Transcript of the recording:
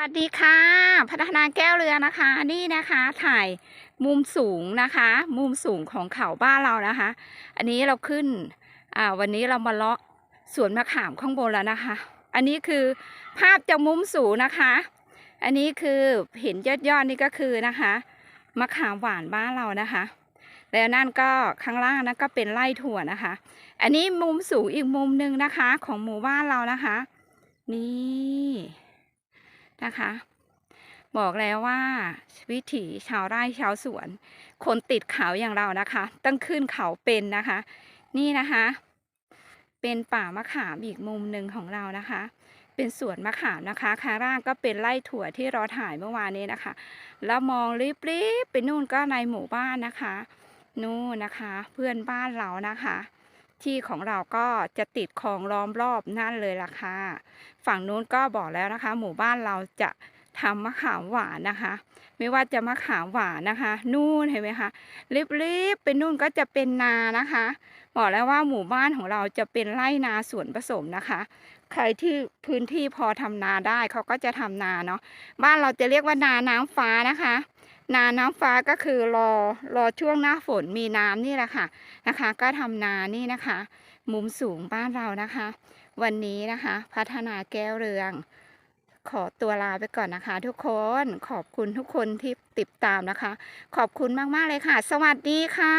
สวัสดีค่ะ พัฒนาแก้วเรือนะคะ นี่นะคะถ่ายมุมสูงนะคะ มุมสูงของเขาบ้านเรานะคะ อันนี้เราขึ้นอ่าวันนี้เรามาเลาะสวนมะขามข้างบนแล้วนะคะ อันนี้คือภาพจากมุมสูงนะคะ อันนี้คือเห็นยอดยอดนี่ก็คือนะคะมะขามหวานบ้านเรานะคะ แล้วนั่นก็ข้างล่างนั่นก็เป็นไร่ถั่วนะคะ อันนี้มุมสูงอีกมุมหนึ่งนะคะ ของหมู่บ้านเรานะคะ นี่ นะคะ บอกแล้วว่าวิถีชาวไร่ชาวสวน คนติดเขาอย่างเรานะคะ ต้องขึ้นเขาเป็นนะคะ นี่นะคะ เป็นป่ามะขามอีกมุมหนึ่งของเรานะคะ เป็นสวนมะขามนะคะข้างล่างก็เป็นไร่ถั่วที่เราถ่ายเมื่อวานนี้นะคะ แล้วมองริบๆไปนู่นก็ในหมู่บ้านนะคะ นู่นนะคะ เพื่อนบ้านเรานะคะ ที่ของเราก็จะติดคลองล้อมรอบนั่นเลยล่ะค่ะฝั่งนู้นก็บอกแล้วนะคะ หมู่บ้านเราจะทำมะขามหวานนะคะ ไม่ว่าจะมะขามหวานนะคะ นู่นเห็นไหมคะรีบๆไปนู่นก็จะเป็นนานะคะบอกแล้วว่าหมู่บ้านของเราจะเป็นไร่นาสวนผสมนะคะ ใครที่พื้นที่พอทำนาได้เขาก็จะทำนาเนาะบ้านเราจะเรียกว่านาน้ำฟ้านะคะ นาน้ำฟ้าก็คือรอรอช่วงหน้าฝนมีน้ำนี่แหละค่ะนะคะ ก็ทำนานี่นะคะ มุมสูงบ้านเรานะคะ วันนี้นะคะ พัฒนาแก้วเรือง ขอตัวลาไปก่อนนะคะ ทุกคนขอบคุณทุกคนที่ติดตามนะคะ ขอบคุณมากๆเลยค่ะ สวัสดีค่ะ